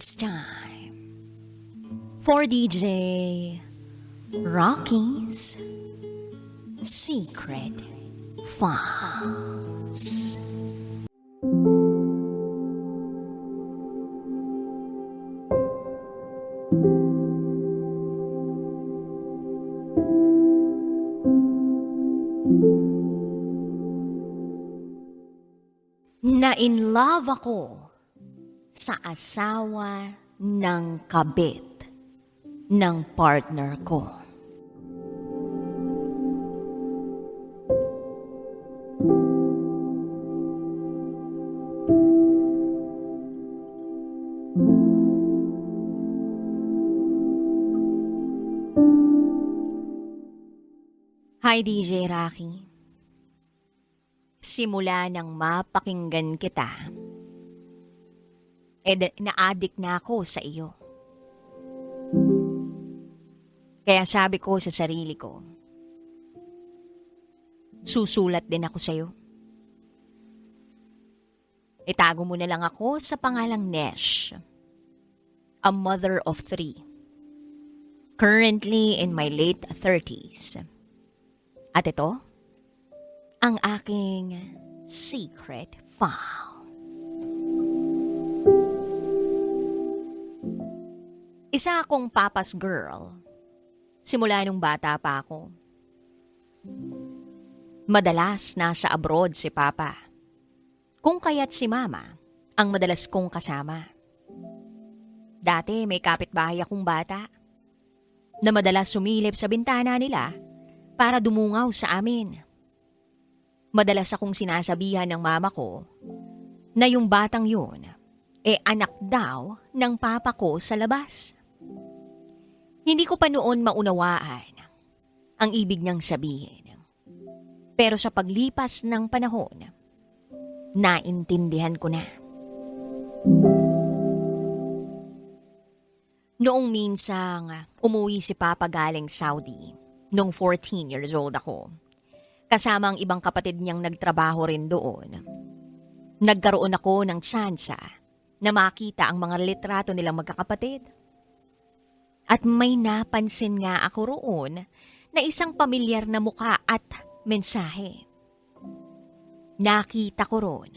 It's time for DJ Rocky's Secret Files. Na in love ako sa asawa ng kabit ng partner ko. Hi DJ Rocky. Simula nang mapakinggan kita, eh na-addict na ako sa iyo. Kaya sabi ko sa sarili ko, susulat din ako sa iyo. Itago mo na lang ako sa pangalang Nesh, a mother of three, currently in my late 30s. At ito, ang aking secret file. Isa akong papa's girl. Simula nung bata pa ako. Madalas nasa abroad si papa. Kung kaya't si mama ang madalas kong kasama. Dati may kapitbahay akong bata na madalas sumilip sa bintana nila para dumungaw sa amin. Madalas akong sinasabihan ng mama ko na yung batang yun e anak daw ng papa ko sa labas. Hindi ko pa noon maunawaan ang ibig niyang sabihin. Pero sa paglipas ng panahon, naintindihan ko na. Noong minsang umuwi si Papa galing Saudi, nung 14 years old ako, kasama ang ibang kapatid niyang nagtrabaho rin doon. Nagkaroon ako ng tsansa na makita ang mga litrato nilang magkakapatid. At may napansin nga ako roon na isang pamilyar na muka at mensahe. Nakita ko roon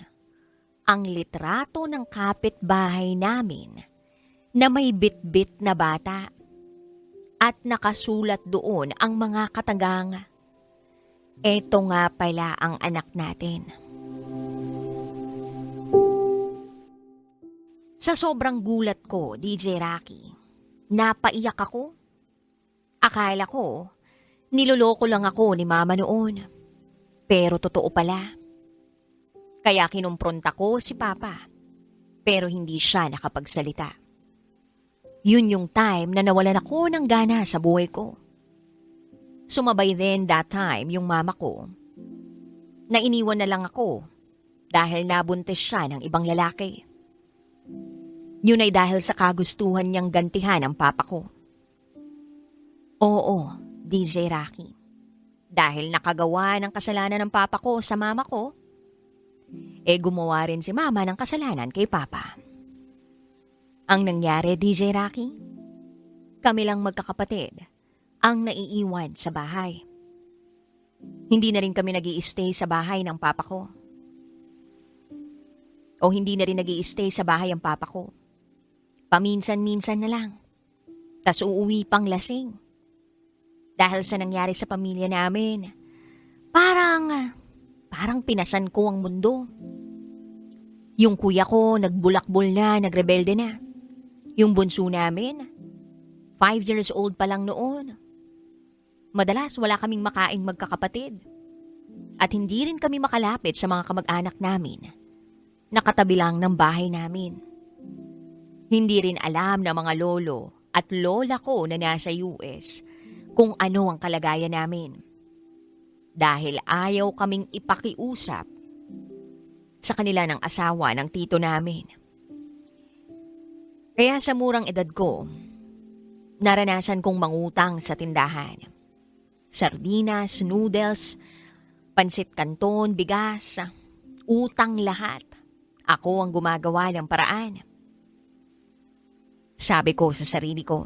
ang litrato ng kapitbahay namin na may bitbit na bata at nakasulat doon ang mga katagang Eto nga pala ang anak natin. Sa sobrang gulat ko, DJ Rocky, napaiyak ako. Akala ko, niloloko lang ako ni mama noon. Pero totoo pala. Kaya kinumpronta ko si papa. Pero hindi siya nakapagsalita. Yun yung time na nawalan ako ng gana sa buhay ko. Sumabay din that time yung mama ko. Na iniwan na lang ako dahil nabuntis siya ng ibang lalaki. Yun ay dahil sa kagustuhan niyang gantihan ang papa ko. Oo, DJ Rocky. Dahil nakagawa ng kasalanan ng papa ko sa mama ko, eh gumawa rin si mama ng kasalanan kay papa. Ang nangyari, DJ Rocky, kami lang magkakapatid ang naiiwan sa bahay. Hindi na rin kami nag stay sa bahay ng papa ko. O hindi na rin nag stay sa bahay ang papa ko. Paminsan-minsan na lang. Tas uuwi pang lasing. Dahil sa nangyari sa pamilya namin, parang, parang pinasan ko ang mundo. Yung kuya ko nagbulakbol na, nagrebelde na. Yung bunso namin, five years old pa lang noon. Madalas wala kaming makain magkakapatid. At hindi rin kami makalapit sa mga kamag-anak namin. Nakatabi lang ng bahay namin. Hindi rin alam ng mga lolo at lola ko na nasa US kung ano ang kalagayan namin. Dahil ayaw kaming ipakiusap sa kanila ng asawa ng tito namin. Kaya sa murang edad ko, naranasan kong mangutang sa tindahan. Sardinas, noodles, pansit kanton, bigas, utang lahat. Ako ang gumagawa ng paraan. Sabi ko sa sarili ko,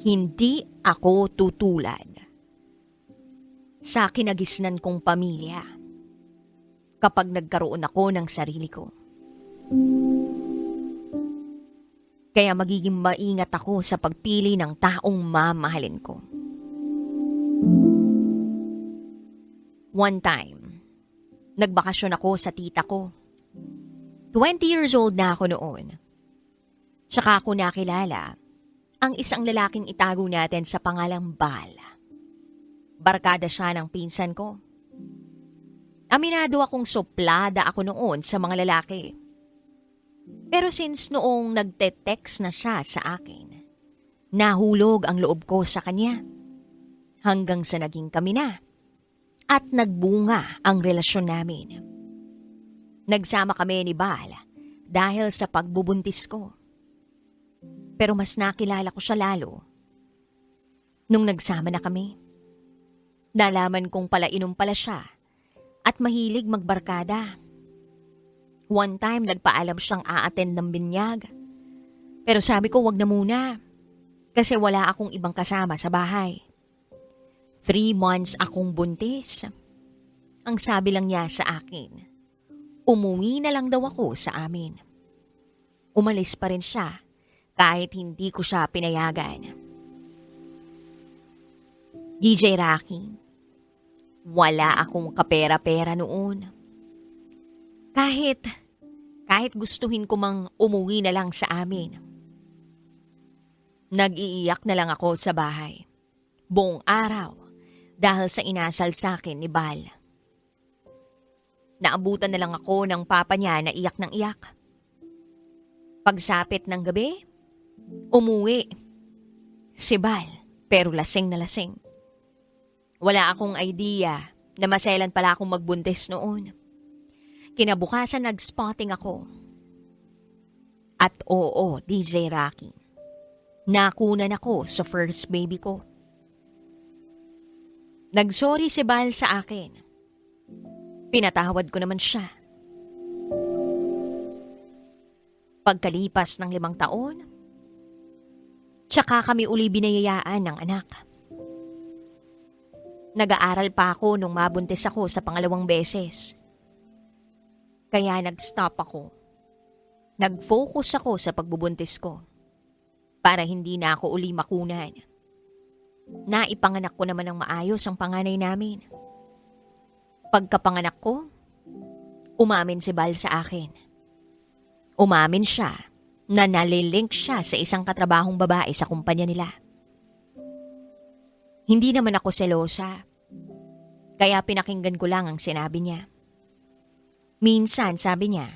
hindi ako tutulad sa kinagisnan kong pamilya kapag nagkaroon ako ng sarili ko. Kaya magiging maingat ako sa pagpili ng taong mamahalin ko. One time, nagbakasyon ako sa tita ko. 20 years old na ako noon. Tsaka ako nakilala ang isang lalaking itago natin sa pangalang Bal. Barkada siya ng pinsan ko. Aminado akong soplada ako noon sa mga lalaki. Pero since noong nagte-text na siya sa akin, nahulog ang loob ko sa kanya. Hanggang sa naging kami na. At nagbunga ang relasyon namin. Nagsama kami ni Bal dahil sa pagbubuntis ko. Pero mas nakilala ko siya lalo nung nagsama na kami. Nalaman kong pala inom pala siya at mahilig magbarkada. One time nagpaalam siyang a-attend ng binyag. Pero sabi ko wag na muna kasi wala akong ibang kasama sa bahay. Three months akong buntis. Ang sabi lang niya sa akin, umuwi na lang daw ako sa amin. Umalis pa rin siya kahit hindi ko siya pinayagan. DJ Rocky, wala akong kapera-pera noon. Kahit, kahit gustuhin ko mang umuwi na lang sa amin. Nag-iiyak na lang ako sa bahay. Buong araw dahil sa inasal sa akin ni Bal. Naabutan na lang ako ng papa niya na iyak ng iyak. Pagsapit ng gabi, umuwi. Si Bal, pero lasing na lasing. Wala akong idea na maselan pala akong magbuntis noon. Kinabukasan nag-spotting ako. At oo, DJ Rocky. Nakunan ako sa first baby ko. Nagsorry si Bal sa akin. Pinatawad ko naman siya. Pagkalipas ng limang taon, tsaka kami uli binayayaan ng anak. Nag-aaral pa ako nung mabuntis ako sa pangalawang beses. Kaya nag-stop ako. Nag-focus ako sa pagbubuntis ko para hindi na ako uli makunan. Naipanganak ko naman ng maayos ang panganay namin. Pagkapanganak ko, umamin si Bal sa akin. Umamin siya na nalilink siya sa isang katrabahong babae sa kumpanya nila. Hindi naman ako selosa. Kaya pinakinggan ko lang ang sinabi niya. Minsan, sabi niya,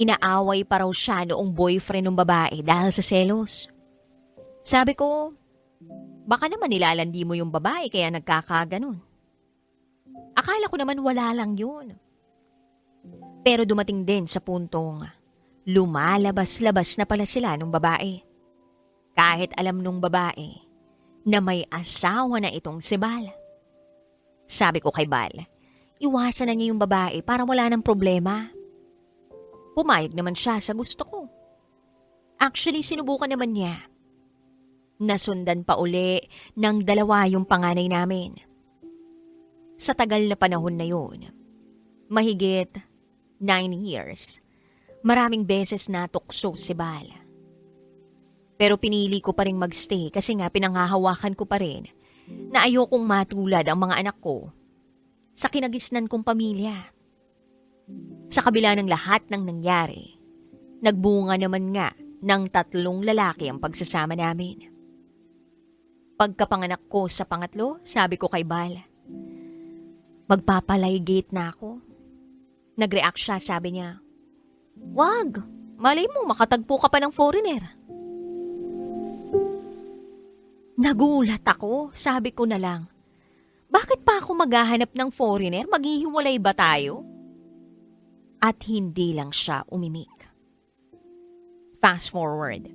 inaaway pa raw siya noong boyfriend ng babae dahil sa selos. Sabi ko, baka naman nilalandi mo yung babae kaya nagkakaganon. Akala ko naman wala lang yun. Pero dumating din sa puntong lumalabas-labas na pala sila nung babae. Kahit alam nung babae na may asawa na itong si Bal. Sabi ko kay Bal, iwasan na niya yung babae para wala ng problema. Pumayag naman siya sa gusto ko. Actually, sinubukan naman niya. Nasundan pa uli ng dalawa yung panganay namin. Sa tagal na panahon na yun, mahigit nine years, maraming beses na tukso si Bal. Pero pinili ko pa rin magstay kasi nga pinanghahawakan ko pa rin na ayokong matulad ang mga anak ko sa kinagisnan kong pamilya. Sa kabila ng lahat ng nangyari, nagbunga naman nga ng tatlong lalaki ang pagsasama namin. Pagkapanganak ko sa pangatlo, sabi ko kay Bal, magpapalaygate na ako. Nag-react siya, sabi niya, Wag, malay mo makatagpo ka pa ng foreigner. Nagulat ako, sabi ko na lang. Bakit pa ako maghahanap ng foreigner? Maghihiwalay ba tayo? At hindi lang siya umimik. Fast forward,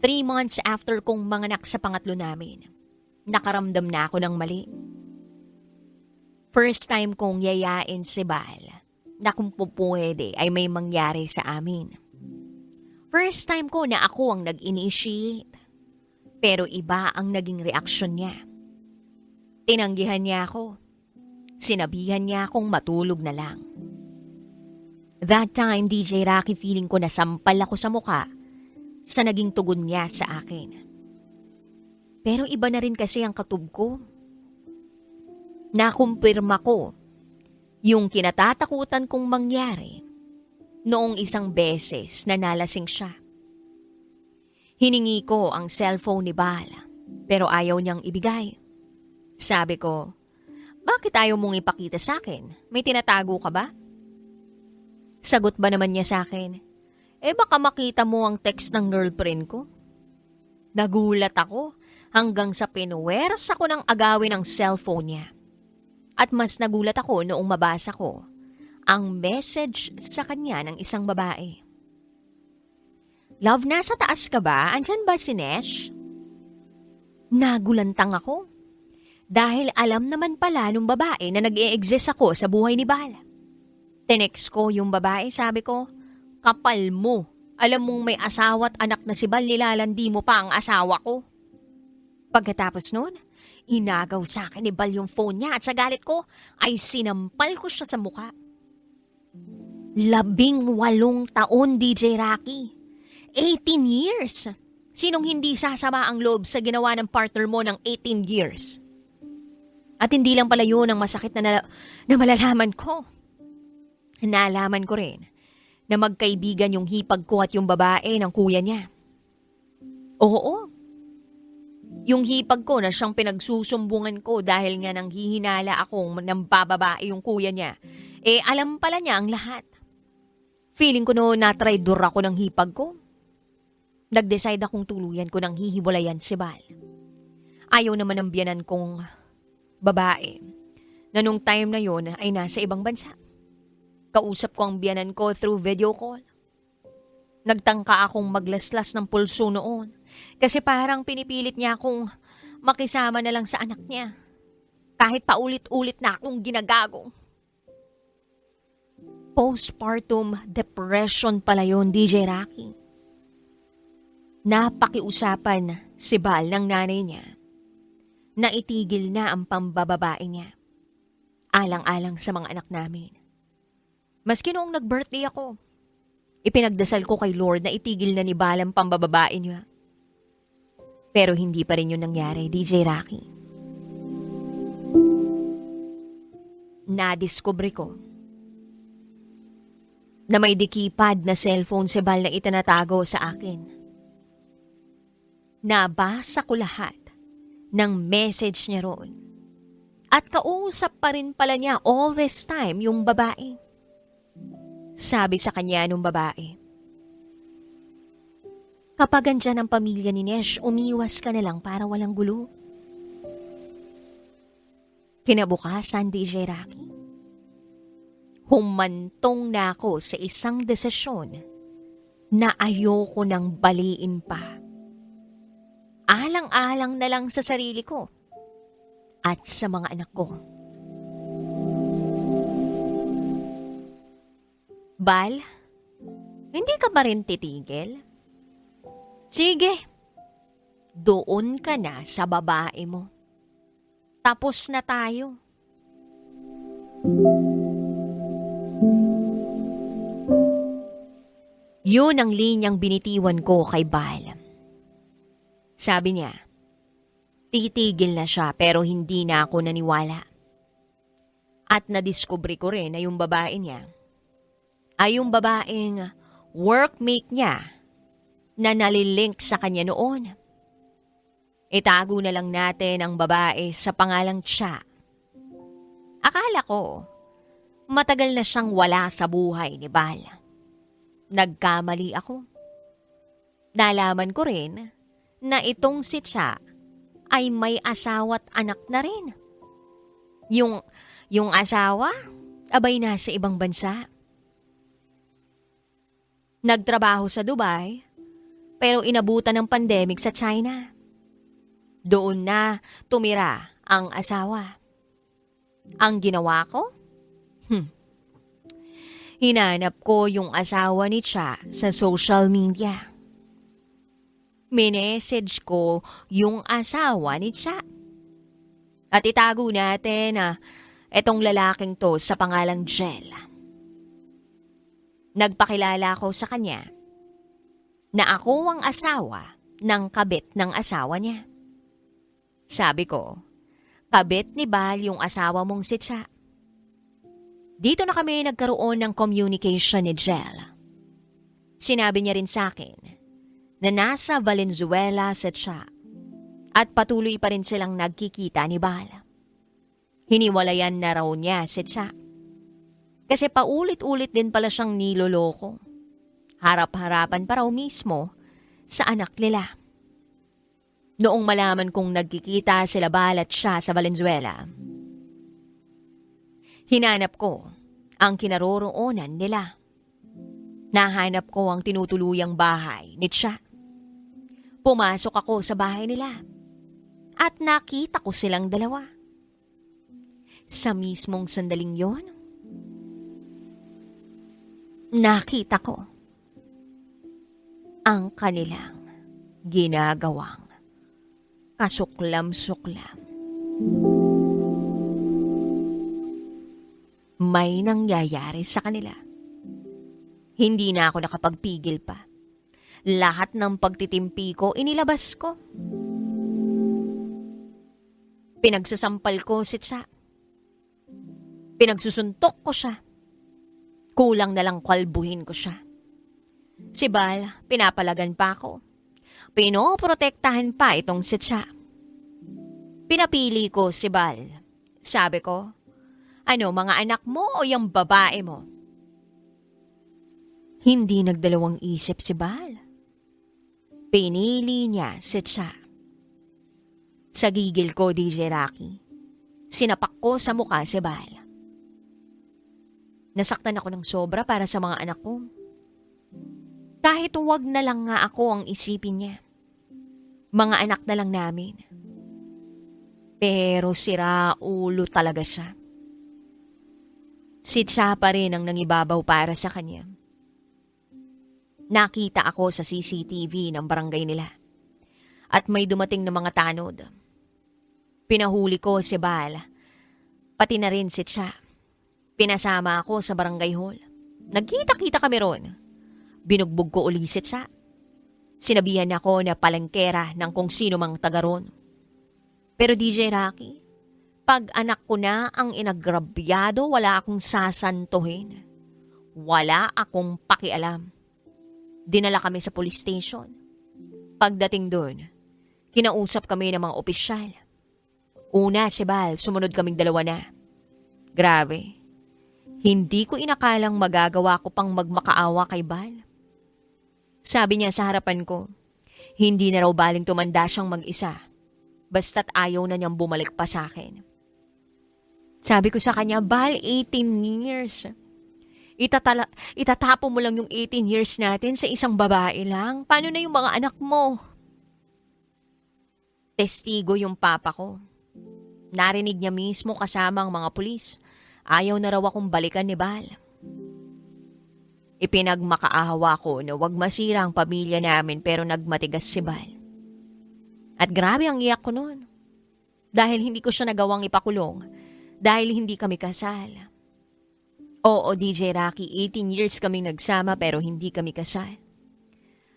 three months after kong manganak sa pangatlo namin, nakaramdam na ako ng mali. First time kong yayain si Bal na kung pupwede ay may mangyari sa amin. First time ko na ako ang nag-initiate. Pero iba ang naging reaksyon niya. Tinanggihan niya ako. Sinabihan niya akong matulog na lang. That time, DJ Rocky, feeling ko nasampal ako sa muka sa naging tugon niya sa akin. Pero iba na rin kasi ang katub ko. Nakumpirma ko yung kinatatakutan kong mangyari noong isang beses na nalasing siya. Hiningi ko ang cellphone ni Bal pero ayaw niyang ibigay. Sabi ko, bakit ayaw mong ipakita sa akin? May tinatago ka ba? Sagot ba naman niya sa akin, eh baka makita mo ang text ng girlfriend ko. Nagulat ako hanggang sa pinuwersa ko ng agawin ang cellphone niya. At mas nagulat ako noong mabasa ko ang message sa kanya ng isang babae. Love, nasa taas ka ba? Andyan ba si Nesh? Nagulantang ako. Dahil alam naman pala nung babae na nag exist ako sa buhay ni Bala. Tinext ko yung babae, sabi ko, kapal mo. Alam mong may asawa at anak na si Bal, nilalandi mo pa ang asawa ko. Pagkatapos nun, inagaw sa akin ni Bal yung phone niya at sa galit ko ay sinampal ko siya sa mukha. Labing walong taon, DJ Rocky. 18 years. Sinong hindi sasama ang loob sa ginawa ng partner mo ng 18 years? At hindi lang pala yun ang masakit na, na, na malalaman ko. Naalaman ko rin na magkaibigan yung hipag ko at yung babae ng kuya niya. Oo. Yung hipag ko na siyang pinagsusumbungan ko dahil nga nang hihinala akong nang bababae yung kuya niya. Eh alam pala niya ang lahat. Feeling ko noon natraidor ako ng hipag ko. Nag-decide akong tuluyan ko ng hihiwalayan si Bal. Ayaw naman ng biyanan kong babae na nung time na yon ay nasa ibang bansa. Kausap ko ang biyanan ko through video call. Nagtangka akong maglaslas ng pulso noon kasi parang pinipilit niya akong makisama na lang sa anak niya. Kahit paulit-ulit na akong ginagagong. Postpartum depression pala yon DJ Rocky. Napakiusapan si Bal ng nanay niya na itigil na ang pambababae niya. Alang-alang sa mga anak namin. Maski noong nag-birthday ako, ipinagdasal ko kay Lord na itigil na ni Bal ang pambababae niya. Pero hindi pa rin yun nangyari, DJ Rocky. Nadiskubre ko na may dikipad na cellphone si Bal na itinatago sa akin. Nabasa ko lahat ng message niya roon. At kausap pa rin pala niya all this time yung babae. Sabi sa kanya nung babae, Kapag andyan ang pamilya ni Nesh, umiwas ka na lang para walang gulo. Kinabukasan, DJ Rocky. Humantong na ako sa isang desisyon na ayoko nang baliin pa. Alang-alang na lang sa sarili ko at sa mga anak ko. Bal, hindi ka ba rin titigil? Sige, doon ka na sa babae mo. Tapos na tayo. Yun ang linyang binitiwan ko kay Bal. Sabi niya, titigil na siya pero hindi na ako naniwala. At nadiskubre ko rin na yung babae niya ay yung babaeng workmate niya na nalilink sa kanya noon. Itago na lang natin ang babae sa pangalang Cha. Akala ko, matagal na siyang wala sa buhay ni Bal. Nagkamali ako. Nalaman ko rin na itong si Cha ay may asawa't anak na rin. Yung, yung asawa, abay nasa ibang bansa. Nagtrabaho sa Dubai, pero inabutan ng pandemic sa China. Doon na tumira ang asawa. Ang ginawa ko? Hmm. Hinanap ko yung asawa ni Cha sa social media. Minessage ko yung asawa ni Cha. At itago natin na etong lalaking to sa pangalang Jel. Nagpakilala ko sa kanya na ako ang asawa ng kabit ng asawa niya. Sabi ko, kabit ni Bal yung asawa mong si Cha. Dito na kami nagkaroon ng communication ni Jel. Sinabi niya rin sa akin na nasa Valenzuela si Cha at patuloy pa rin silang nagkikita ni Bal. Hiniwalayan na raw niya si Cha. Kasi paulit-ulit din pala siyang niloloko. Harap-harapan pa raw mismo sa anak nila. Noong malaman kong nagkikita sila Bal at siya sa Valenzuela, hinanap ko ang kinaroroonan nila. Nahanap ko ang tinutuluyang bahay ni Cha. Pumasok ako sa bahay nila at nakita ko silang dalawa. Sa mismong sandaling yon, nakita ko ang kanilang ginagawang kasuklam-suklam. May nangyayari sa kanila. Hindi na ako nakapagpigil pa. Lahat ng pagtitimpi ko, inilabas ko. Pinagsasampal ko si Cha. Pinagsusuntok ko siya. Kulang na lang kwalbuhin ko siya. Si Bal, pinapalagan pa ako. Pinoprotektahan pa itong si Cha. Pinapili ko si Bal. Sabi ko, ano mga anak mo o yung babae mo? Hindi nagdalawang isip si Bal. Pinili niya si Cha. Sa gigil ko, DJ Rocky, sinapak ko sa mukha si Bal. Nasaktan ako ng sobra para sa mga anak ko. Kahit huwag na lang nga ako ang isipin niya. Mga anak na lang namin. Pero sira ulo talaga siya. Si Cha pa rin ang nangibabaw para sa kanya. Nakita ako sa CCTV ng barangay nila. At may dumating na mga tanod. Pinahuli ko si Bal. Pati na rin si Cha. Pinasama ako sa barangay hall. Nagkita-kita kami ron. Binugbog ko uli si Cha. Sinabihan ako na palengkera ng kung sino mang taga ron. Pero DJ Rocky, pag anak ko na ang inagrabyado, wala akong sasantuhin. Wala akong pakialam. Dinala kami sa police station. Pagdating doon, kinausap kami ng mga opisyal. Una si Bal, sumunod kaming dalawa na. Grabe. Hindi ko inakalang magagawa ko pang magmakaawa kay Bal. Sabi niya sa harapan ko, hindi na raw baling tumanda siyang mag-isa. Basta't ayaw na niyang bumalik pa sa akin. Sabi ko sa kanya, Bal, 18 years. Itatala, itatapo mo lang yung 18 years natin sa isang babae lang. Paano na yung mga anak mo? Testigo yung papa ko. Narinig niya mismo kasama ang mga pulis. Ayaw na raw akong balikan ni Bal. Ipinagmakaawa ko na wag masira ang pamilya namin pero nagmatigas si Bal. At grabe ang iyak ko noon. Dahil hindi ko siya nagawang ipakulong. Dahil hindi kami kasal. Oo, DJ Rocky, 18 years kaming nagsama pero hindi kami kasal.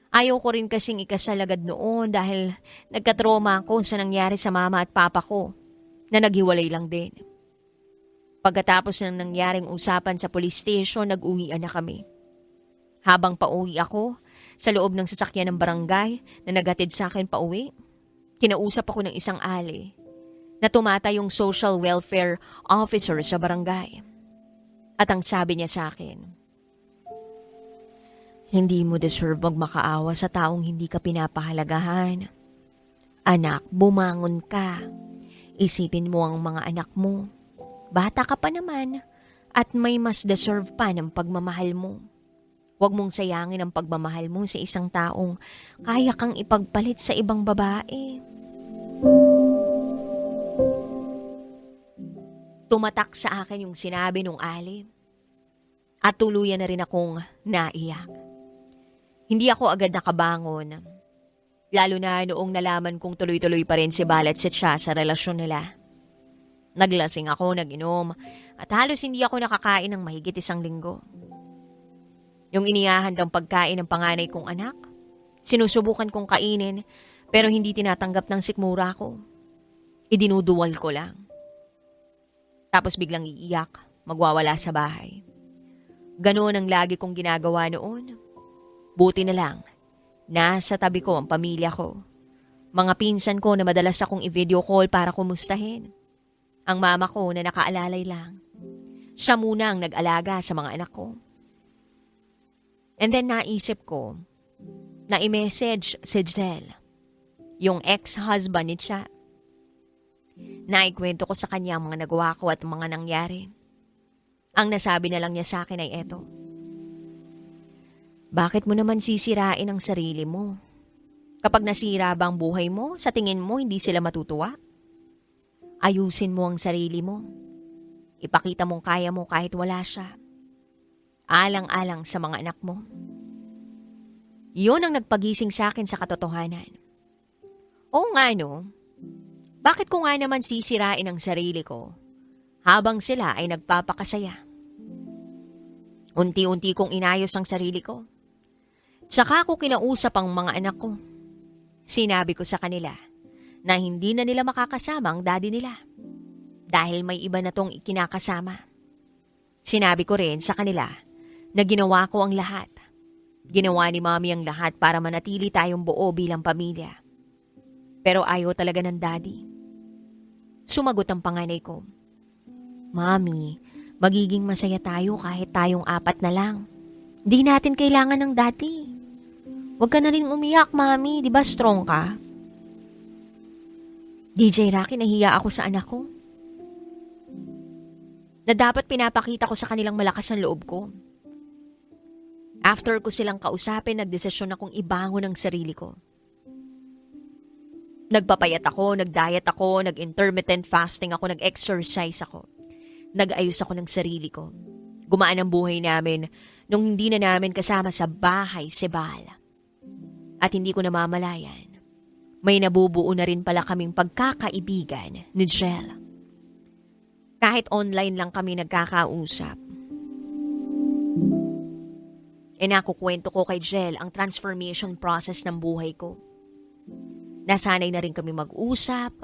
Ayaw ko rin kasing ikasal agad noon dahil nagkatroma ako sa nangyari sa mama at papa ko na naghiwalay lang din. Pagkatapos ng nangyaring usapan sa police station, nag-uwian na kami. Habang pauwi ako, sa loob ng sasakyan ng barangay na naghatid sa akin pauwi, kinausap ako ng isang ali na tumata yung social welfare officer sa barangay. At ang sabi niya sa akin, Hindi mo deserve magmakaawa sa taong hindi ka pinapahalagahan. Anak, bumangon ka. Isipin mo ang mga anak mo. Bata ka pa naman at may mas deserve pa ng pagmamahal mo. Huwag mong sayangin ang pagmamahal mo sa isang taong kaya kang ipagpalit sa ibang babae. Tumatak sa akin yung sinabi nung alim. At tuluyan na rin akong naiyak. Hindi ako agad nakabangon. Lalo na noong nalaman kong tuloy-tuloy pa rin si Bal at si Cha sa relasyon nila. Naglasing ako, nag-inom, at halos hindi ako nakakain ng mahigit isang linggo. Yung inihahandang pagkain ng panganay kong anak, sinusubukan kong kainin pero hindi tinatanggap ng sikmura ko. Idinuduwal ko lang. Tapos biglang iiyak, magwawala sa bahay. Ganoon ang lagi kong ginagawa noon. Buti na lang, nasa tabi ko ang pamilya ko. Mga pinsan ko na madalas akong i-video call para kumustahin. Ang mama ko na nakaalalay lang. Siya muna ang nag-alaga sa mga anak ko. And then naisip ko na i-message si Jel, yung ex-husband ni Cha. Naikwento ko sa kanya ang mga nagawa ko at mga nangyari. Ang nasabi na lang niya sa akin ay eto. Bakit mo naman sisirain ang sarili mo? Kapag nasira ba ang buhay mo, sa tingin mo hindi sila matutuwa? Ayusin mo ang sarili mo. Ipakita mong kaya mo kahit wala siya. Alang-alang sa mga anak mo. Yun ang nagpagising sa akin sa katotohanan. Oo nga no, bakit ko nga naman sisirain ang sarili ko habang sila ay nagpapakasaya? Unti-unti kong inayos ang sarili ko. Tsaka ako kinausap ang mga anak ko. Sinabi ko sa kanila na hindi na nila makakasama ang daddy nila dahil may iba na tong ikinakasama. Sinabi ko rin sa kanila na ginawa ko ang lahat. Ginawa ni mami ang lahat para manatili tayong buo bilang pamilya. Pero ayaw talaga ng daddy. Sumagot ang panganay ko. Mami, magiging masaya tayo kahit tayong apat na lang. Di natin kailangan ng daddy. Huwag ka na rin umiyak, mami. Di ba strong ka? DJ Rocky, nahiya ako sa anak ko. Na dapat pinapakita ko sa kanilang malakas ang loob ko. After ko silang kausapin, nagdesisyon akong ibangon ang sarili ko. Nagpapayat ako, nag-diet ako, nag-intermittent fasting ako, nag-exercise ako. Nag-ayos ako ng sarili ko. Gumaan ang buhay namin nung hindi na namin kasama sa bahay si Bal. At hindi ko namamalayan. May nabubuo na rin pala kaming pagkakaibigan ni Jel. Kahit online lang kami nagkakausap. E nakukwento ko kay Jel ang transformation process ng buhay ko. Nasanay na rin kami mag-usap,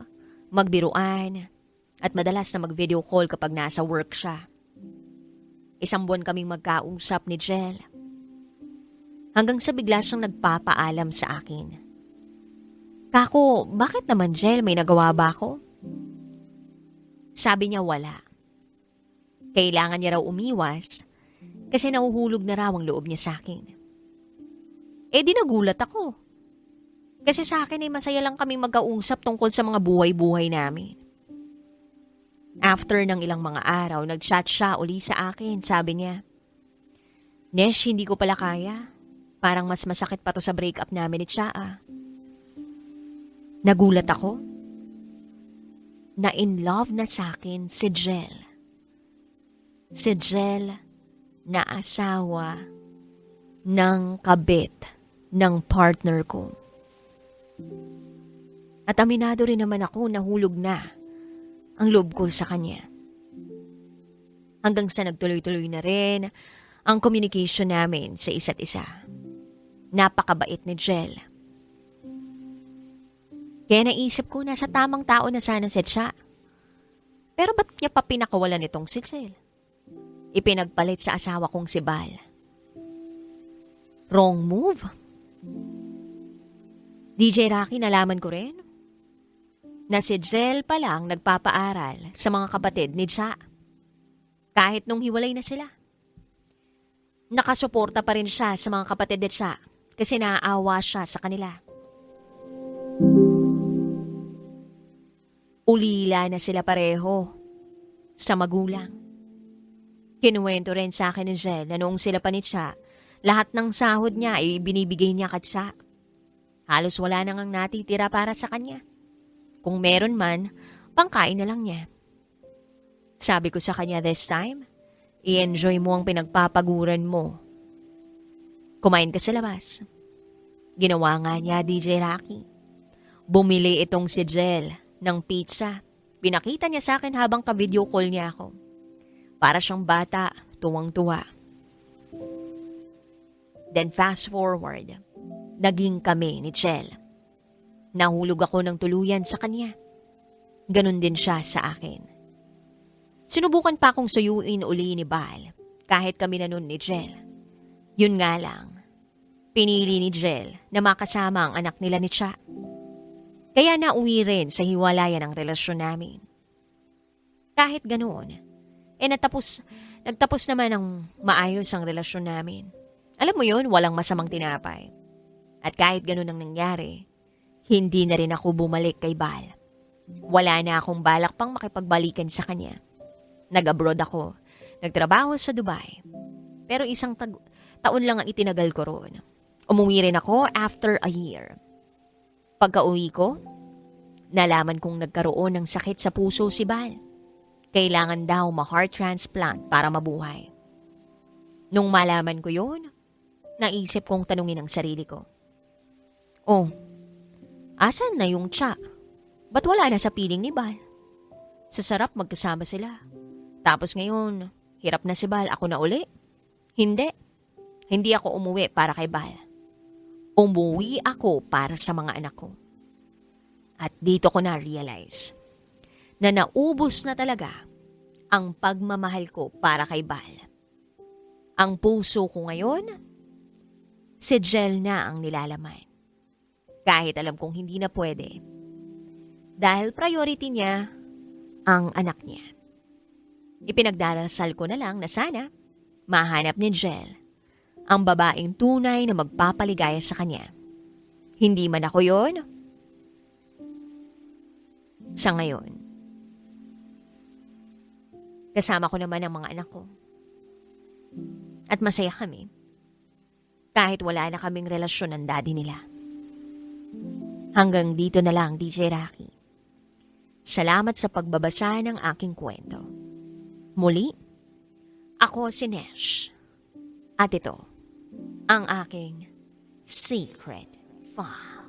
magbiruan, at madalas na mag-video call kapag nasa work siya. Isang buwan kaming magkausap ni Jel. Hanggang sa bigla siyang nagpapaalam sa akin. Kako, bakit naman Jel? May nagawa ba ako? Sabi niya wala. Kailangan niya raw umiwas kasi nahuhulog na raw ang loob niya sa akin. Eh di nagulat ako. Kasi sa akin ay masaya lang kaming magkausap tungkol sa mga buhay-buhay namin. After ng ilang mga araw, nag-chat siya uli sa akin. Sabi niya, Nesh, hindi ko pala kaya. Parang mas masakit pa to sa breakup namin ni Chia. Nagulat ako. Na in love na sa akin si Jel. Si Jel na asawa ng kabit ng partner ko. At aminado rin naman ako na hulog na ang loob ko sa kanya. Hanggang sa nagtuloy-tuloy na rin ang communication namin sa isa't isa. Napakabait ni Jel. Kaya naisip ko nasa tamang tao na sana si siya. Pero ba't niya pa pinakawalan itong si Jel? Ipinagpalit sa asawa kong si Bal. Wrong move. DJ Rocky, nalaman ko rin na si Jel pa lang nagpapaaral sa mga kapatid ni Cha. Kahit nung hiwalay na sila. Nakasuporta pa rin siya sa mga kapatid ni Cha kasi naaawa siya sa kanila. Ulila na sila pareho sa magulang. Kinuwento rin sa akin ni Jel na noong sila pa ni Cha, lahat ng sahod niya ay binibigay niya ka Cha. Halos wala nang ang natitira para sa kanya. Kung meron man, pangkain na lang niya. Sabi ko sa kanya this time, I-enjoy mo ang pinagpapaguran mo. Kumain ka sa labas. Ginawa nga niya DJ Rocky. Bumili itong si Jel ng pizza. Pinakita niya sa akin habang ka-video call niya ako. Para siyang bata, tuwang-tuwa. Then fast forward, naging kami ni Jel. Nahulog ako ng tuluyan sa kanya. Ganon din siya sa akin. Sinubukan pa akong suyuin uli ni Bal kahit kami na nun ni Jel. Yun nga lang, pinili ni Jel na makasama ang anak nila ni Cha. Kaya nauwi rin sa hiwalayan ang relasyon namin. Kahit ganoon, eh natapos, nagtapos naman ang maayos ang relasyon namin. Alam mo yun, walang masamang tinapay. At kahit ganun ang nangyari, hindi na rin ako bumalik kay Bal. Wala na akong balak pang makipagbalikan sa kanya. Nag-abroad ako. Nagtrabaho sa Dubai. Pero isang tag- taon lang ang itinagal ko roon. Umuwi rin ako after a year. Pagka-uwi ko, nalaman kong nagkaroon ng sakit sa puso si Bal. Kailangan daw ma-heart transplant para mabuhay. Nung malaman ko yun, naisip kong tanungin ang sarili ko. Oh, asan na yung tsa? Ba't wala na sa piling ni Bal? Sa sarap magkasama sila. Tapos ngayon, hirap na si Bal, ako na uli. Hindi. Hindi ako umuwi para kay Bal. Umuwi ako para sa mga anak ko. At dito ko na-realize na naubos na talaga ang pagmamahal ko para kay Bal. Ang puso ko ngayon, si Jel na ang nilalaman. Kahit alam kong hindi na pwede. Dahil priority niya ang anak niya. Ipinagdarasal ko na lang na sana mahanap ni Jel ang babaeng tunay na magpapaligaya sa kanya. Hindi man ako yon. Sa ngayon, kasama ko naman ang mga anak ko. At masaya kami. Kahit wala na kaming relasyon ng daddy nila. Hanggang dito na lang, DJ Rocky. Salamat sa pagbabasa ng aking kwento. Muli, ako si Nesh. At ito, ang aking Secret Farm.